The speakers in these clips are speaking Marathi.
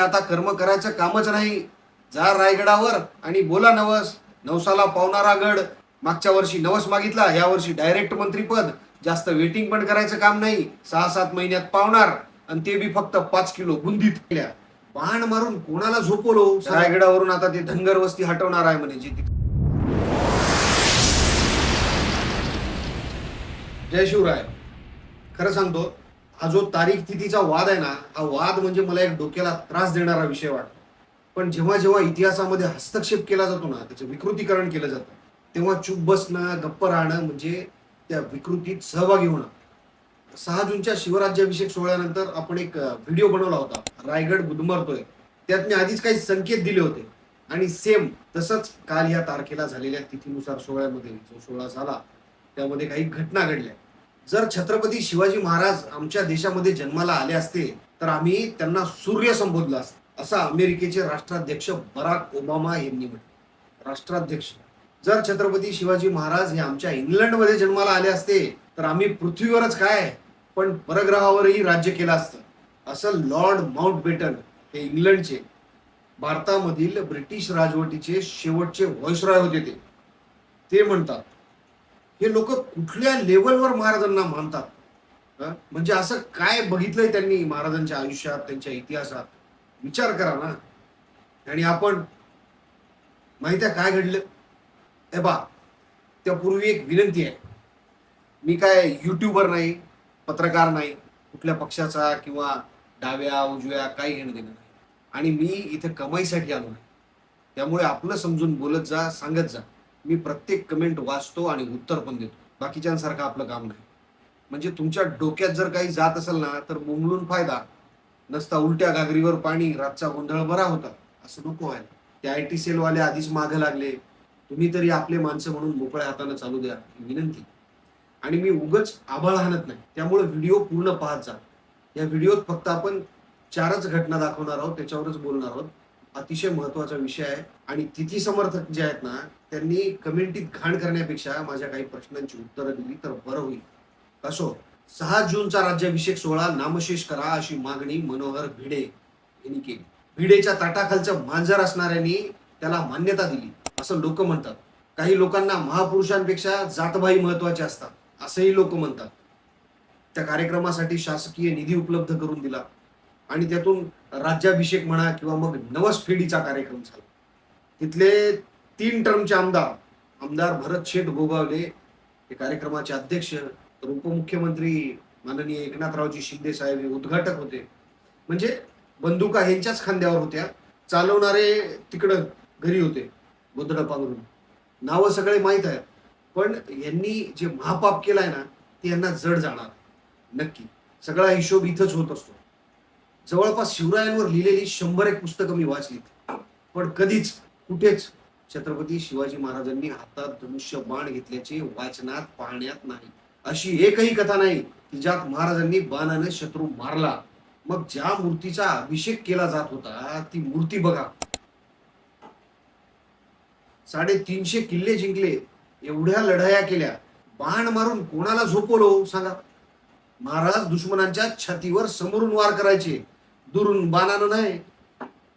आता कर्म करायचं कामच नाही. जा रायगडावर आणि बोला नवस. नवसाला पावणारा गड. मागच्या वर्षी नवस मागितला या वर्षी डायरेक्ट मंत्रीपद. जास्त वेटिंग पण करायचं काम नाही. सहा सात महिन्यात पावणार. आणि ते बी फक्त पाच किलो बुंदीत केल्या. बाण मारून कोणाला झोपवलो? रायगडावरून आता ते धनगर वस्ती हटवणार आहे म्हणे जे तिथे जय शिवराय. खरं सांगतो हा जो तारीख तिथीचा वाद आहे ना हा वाद म्हणजे मला एक डोक्याला त्रास देणारा विषय वाटतो. पण जेव्हा जेव्हा इतिहासामध्ये हस्तक्षेप केला जातो ना त्याचं विकृतीकरण केलं जातं तेव्हा चूप बसणं गप्प राहणं म्हणजे त्या विकृतीत सहभागी होणं. सहा जूनच्या शिवराज्याभिषेक सोहळ्यानंतर आपण एक व्हिडिओ बनवला होता. रायगड गुदमरतोय. त्यात मी आधीच काही संकेत दिले होते. आणि सेम तसंच काल या तारखेला झालेल्या तिथीनुसार सोहळ्यामध्ये जो सोहळा झाला त्यामध्ये काही घटना घडल्या. जर छत्रपती शिवाजी महाराज आमच्या देशामध्ये जन्माला आले असते तर आम्ही त्यांना सूर्य संबोधलं असतं असं अमेरिकेचे राष्ट्राध्यक्ष बराक ओबामा यांनी म्हटलं. राष्ट्राध्यक्ष. जर छत्रपती शिवाजी महाराज हे आमच्या इंग्लंडमध्ये जन्माला आले असते तर आम्ही पृथ्वीवरच काय? पण परग्रहावरही राज्य केलं असतं. असं लॉर्ड माउंट बेटन हे इंग्लंडचे भारतामधील ब्रिटिश राजवटीचे शेवटचे व्हॉइसरॉय होते ते. ते म्हणतात हे लोक कुठल्या लेवलवर महाराजांना मानतात? म्हणजे असं काय बघितलंय त्यांनी महाराजांच्या आयुष्यात त्यांच्या इतिहासात? विचार करा ना. आणि आपण माहिती आहे काय घडलं? हे बा त्यापूर्वी एक विनंती आहे. मी काय युट्यूबर नाही पत्रकार नाही कुठल्या पक्षाचा किंवा डाव्या उजव्या काही घेणं देणं नाही. आणि मी इथे कमाईसाठी आलो नाही. त्यामुळे आपलं समजून बोलत जा सांगत जा. मी प्रत्येक कमेंट वाचतो आणि उत्तर पण देतो. बाकीच्यांसारखं आपलं काम नाही. म्हणजे तुमच्या डोक्यात जर काही जात असेल ना तर मुंगळून फायदा. नसता उलट्या घागरीवर पाणी रातचा गोंधळ बरा होता. असं नको व्हायला. ते आय टी सेलवाले आधीच मागं लागले. तुम्ही तरी आपले माणसं म्हणून मोकळ्या हाताने चालू द्या विनंती. आणि मी उगच आभाळ हाणत नाही. त्यामुळे व्हिडिओ पूर्ण पाहत जा. या व्हिडिओत फक्त आपण चारच घटना दाखवणार आहोत त्याच्यावरच बोलणार आहोत. अतिशय महत्त्वाचा विषय आहे. आणि तिथी समर्थक जे आहेत ना त्यांनी कम्युनिटीत घाण करण्यापेक्षा माझ्या काही प्रश्नांची उत्तरं दिली तर बरं होईल. असो सहा जूनचा राज्याभिषेक सोहळा नामशेष करा अशी मागणी मनोहर भिडे यांनी केली. भिडेच्या ताटाखालचं मांजर असणाऱ्यांनी त्याला मान्यता दिली असं लोक म्हणतात. काही लोकांना महापुरुषांपेक्षा जातभाई महत्त्वाचे असतात असंही लोक म्हणतात. त्या कार्यक्रमासाठी शासकीय निधी उपलब्ध करून दिला. आणि त्यातून राज्याभिषेक म्हणा किंवा मग नवस फेडीचा कार्यक्रम झाला. तिथले तीन टर्मचे आमदार आमदार भरत शेठ गोगावले हे कार्यक्रमाचे अध्यक्ष तर उपमुख्यमंत्री माननीय एकनाथरावजी शिंदे साहेब हे उद्घाटक होते. म्हणजे बंदुका ह्यांच्याच खांद्यावर होत्या. चालवणारे तिकडं घरी होते गोधडं पांघरून नावं सगळे माहीत आहेत. पण यांनी जे महापाप केलाय ना ते यांना जड जाणार. नक्की. सगळा हिशोब इथंच होत असतो. जवळपास शिवरायांवर लिहिलेली शंभर एक पुस्तकं मी वाचलीत. पण कधीच कुठेच छत्रपती शिवाजी महाराजांनी हातात धनुष्य बाण घेतल्याचे वाचनात पाहण्यात नाही. अशी एकही कथा नाही की ज्यात महाराजांनी बाणाने शत्रू मारला. मग ज्या मूर्तीचा अभिषेक केला जात होता ती मूर्ती बघा. साडेतीनशे किल्ले जिंकले एवढ्या लढाया केल्या. बाण मारून कोणाला झोपवलो हो? सांगा. महाराज दुश्मनांच्या छातीवर समोरून वार करायचे. दुरून बाणानं नाही.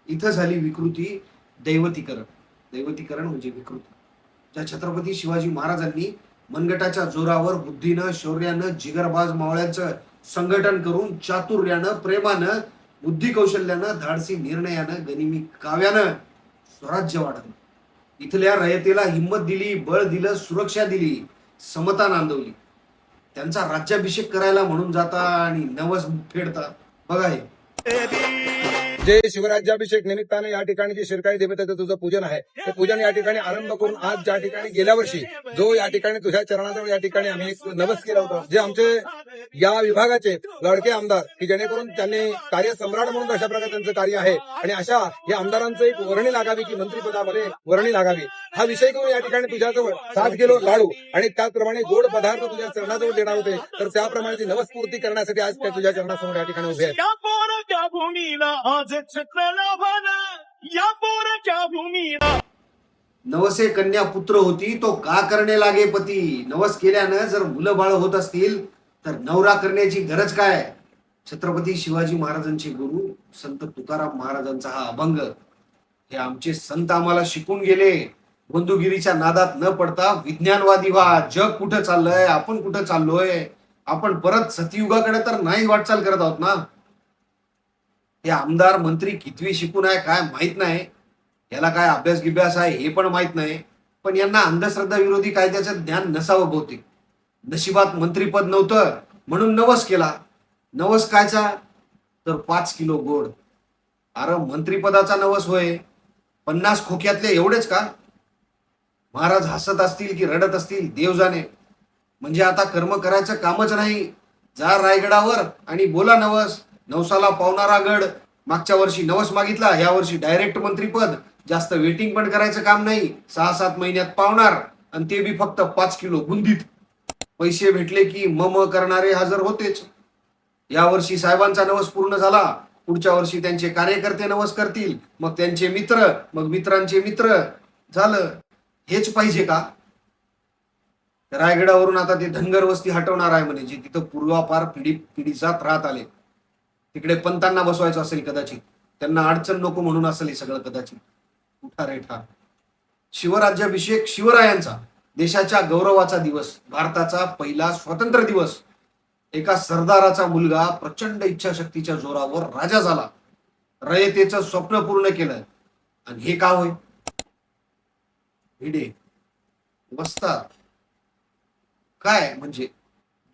इथं झाली विकृती दैवतीकरण. दैवतीकरण म्हणजे विकृती. ज्या छत्रपती शिवाजी महाराजांनी मनगटाच्या जोरावर बुद्धीनं शौर्यानं जिगरबाज मावळ्यांचं संघटन करून चातुर्यानं प्रेमानं बुद्धी कौशल्यानं धाडसी निर्णयानं गनिमी काव्यानं स्वराज्य वाढवलं. इथल्या रयतेला हिंमत दिली बळ दिलं सुरक्षा दिली समता नांदवली. त्यांचा राज्याभिषेक करायला म्हणून जाता आणि नवस फेडता बघा हे. जे शिवराज्याभिषेक निमित्ताने या ठिकाणी जे शिरकाई देवतेचं तुझं पूजन आहे. ते पूजन या ठिकाणी आरंभ करून आज ज्या ठिकाणी गेल्या वर्षी जो या ठिकाणी तुझ्या चरणाजवळ या ठिकाणी आम्ही एक नवस केला होता जे आमचे या विभागाचे लडके आमदार की जेणेकरून त्यांनी कार्यसम्राट म्हणून अशा प्रकारे त्यांचं कार्य आहे. आणि अशा या आमदारांचं एक वर्णी लागावी की मंत्रिपदामध्ये वर्णी लागावी. हा विषय घेऊन या ठिकाणी तुझ्याजवळ सात किलो लाडू. आणि त्याचप्रमाणे गोड पदार्थ तुझ्या चरणाजवळ देणार होते. तर त्याप्रमाणे ती नवस्फूर्ती करण्यासाठी आज त्या तुझ्या चरणासमोर या ठिकाणी उभे आहेत. या पोराच्या भूमीला. नवसे कन्या पुत्र होती तो का करणे लागे पती? नवस केल्यानं जर मुलं बाळ होत असतील तर नवरा करण्याची गरज काय? छत्रपती शिवाजी महाराजांचे गुरु संत तुकाराम महाराजांचा हा अभंग. हे आमचे संत आम्हाला शिकून गेले. बंधुगिरीच्या नादात न पडता विज्ञानवादी व्हा. जग कुठं चाललंय? आपण कुठं चाललोय? आपण परत सतयुगाकडे तर नाही वाटचाल करत आहोत ना? हे आमदार मंत्री कितवी शिकून आहे काय माहीत नाही. याला काय अभ्यास गिभ्यास आहे हे पण माहीत नाही. पण यांना अंधश्रद्धा विरोधी कायद्याचं ज्ञान नसावं बहुतेक. नशिबात मंत्रीपद नव्हतं म्हणून नवस केला. नवस कायचा? तर पाच किलो गोड. अरे मंत्रीपदाचा नवस होय. पन्नास खोक्यातले एवढेच का? महाराज हसत असतील की रडत असतील देव जाणे. म्हणजे आता कर्म करायचं कामच नाही. जा रायगडावर आणि बोला नवस. नवसाला पावणारा गड मागच्या वर्षी नवस मागितला या वर्षी डायरेक्ट मंत्रीपद. जास्त वेटिंग पण करायचं काम नाही. सहा सात महिन्यात पावणार. आणि ते बी फक्त पाच किलो बुंदीत. पैसे भेटले की मम करणारे हजर होतेच. या वर्षी साहेबांचा नवस पूर्ण झाला. पुढच्या वर्षी त्यांचे कार्यकर्ते नवस करतील. मग त्यांचे मित्र मग मित्रांचे मित्र. झालं. हेच पाहिजे का? रायगडावरून आता ते धनगर वस्ती हटवणार आहे म्हणे जे तिथं पूर्वापार पिढी पिढीसात राहत आले. तिकडे पंतांना बसवायचं असेल कदाचित त्यांना अडचण नको म्हणून असेल हे सगळं कदाचित. उठा रेठा शिवराज्याभिषेक शिवरायांचा देशाच्या गौरवाचा दिवस भारताचा पहिला स्वातंत्र्य दिवस. एका सरदाराचा मुलगा प्रचंड इच्छाशक्तीच्या जोरावर राजा झाला. रयतेचं स्वप्न पूर्ण केलं. आणि हे का होय? भिडे. बसतात काय म्हणजे?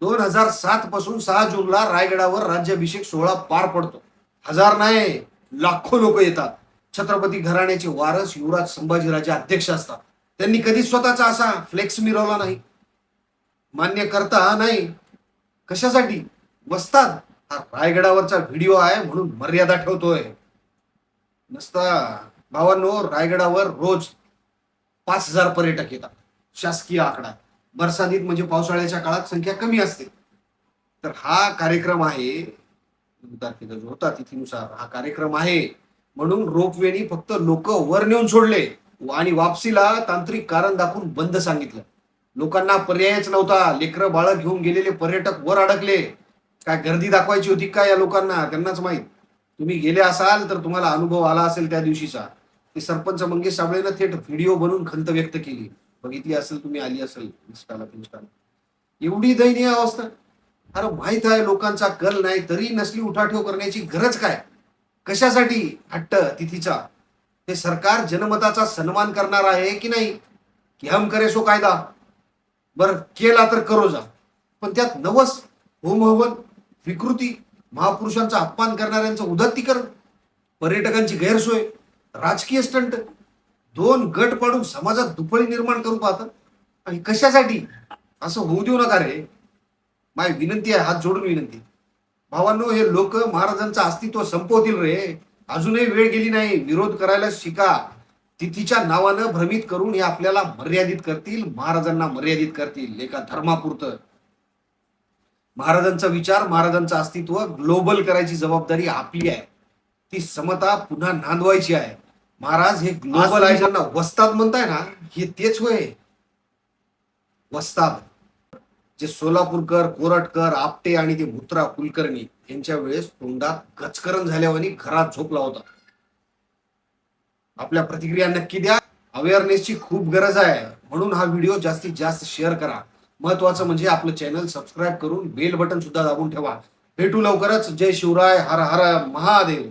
दोन हजार सात पासून सहा जूनला रायगडावर राज्याभिषेक सोहळा पार पडतो. हजार नाही लाखो लोक येतात. छत्रपती घराण्याचे वारस युवराज संभाजीराजे अध्यक्ष असतात. त्यांनी कधी स्वतःचा असा फ्लेक्स मिरवला नाही. मान्य करता नाही. कशासाठी? बसतात. हा रायगडावरचा व्हिडिओ आहे म्हणून मर्यादा ठेवतोय. नसता. भावांनो रायगडावर रोज पाच हजार पर्यटक येतात. शासकीय आकडा. बरसातीत म्हणजे पावसाळ्याच्या काळात संख्या कमी असते. तर हा कार्यक्रम आहे तारखेचा जो होता तिथीनुसार हा कार्यक्रम आहे. म्हणून रोपवेनी फक्त लोक वर नेऊन सोडले आणि वापसीला तांत्रिक कारण दाखवून बंद सांगितलं. लोकांना पर्यायच नव्हता. लेकरं बाळ घेऊन गेलेले पर्यटक वर अडकले. काय गर्दी दाखवायची होती का या लोकांना? त्यांनाच माहीत. तुम्ही गेले असाल तर तुम्हाला अनुभव आला असेल त्या दिवशीचा. ते सरपंच मंगेश साबळेनं थेट व्हिडिओ बनवून खंत व्यक्त केली. बघितली असेल तुम्ही आली असेल इंस्टाला इंस्टाला एवढी दयनीय अवस्था. अरे माहीत आहे लोकांचा कल नाही तरी नसली उठाठेव करण्याची गरज काय? कशासाठी हट्ट तिथीचा? हे सरकार जनमताचा सन्मान करणार आहे की नाही? की हम करे सो कायदा. बर केला तर करो जा. पण त्यात नवस होमहवन विकृती महापुरुषांचा अपमान करणाऱ्यांचं उदत्तीकरण पर्यटकांची गैरसोय राजकीय स्टंट दोन गट पाडून समाजात दुफळी निर्माण करू पाहतात. आणि कशासाठी? असं होऊ देऊ नका रे. माय विनंती आहे हात जोडून विनंती. भावांनो हे लोक महाराजांचं अस्तित्व संपवतील रे. अजूनही वेळ गेली नाही. विरोध करायला शिका. तिथीच्या नावानं भ्रमित करून हे आपल्याला मर्यादित करतील. महाराजांना मर्यादित करतील. एका धर्मापुरतं. महाराजांचा विचार महाराजांचं अस्तित्व ग्लोबल करायची जबाबदारी आपली आहे. ती समता पुन्हा नांदवायची आहे. महाराज हे ग्लोबल आहे ज्यांना वस्ताद म्हणताय ना हे तेच होय वस्ताद. जे सोलापूरकर कोरटकर आपटे आणि ते मुत्रा कुलकर्णी यांच्या वेळेस तोंडात गचकरण झाल्यावानी घरात झोपला होता. आपल्या प्रतिक्रिया नक्की द्या. अवेअरनेसची खूप गरज आहे. म्हणून हा व्हिडिओ जास्तीत जास्त शेअर करा. महत्वाचं म्हणजे आपलं चॅनल सबस्क्राईब करून बेल बटन सुद्धा दाबून ठेवा. भेटू लवकरच. जय शिवराय. हर हर महादेव.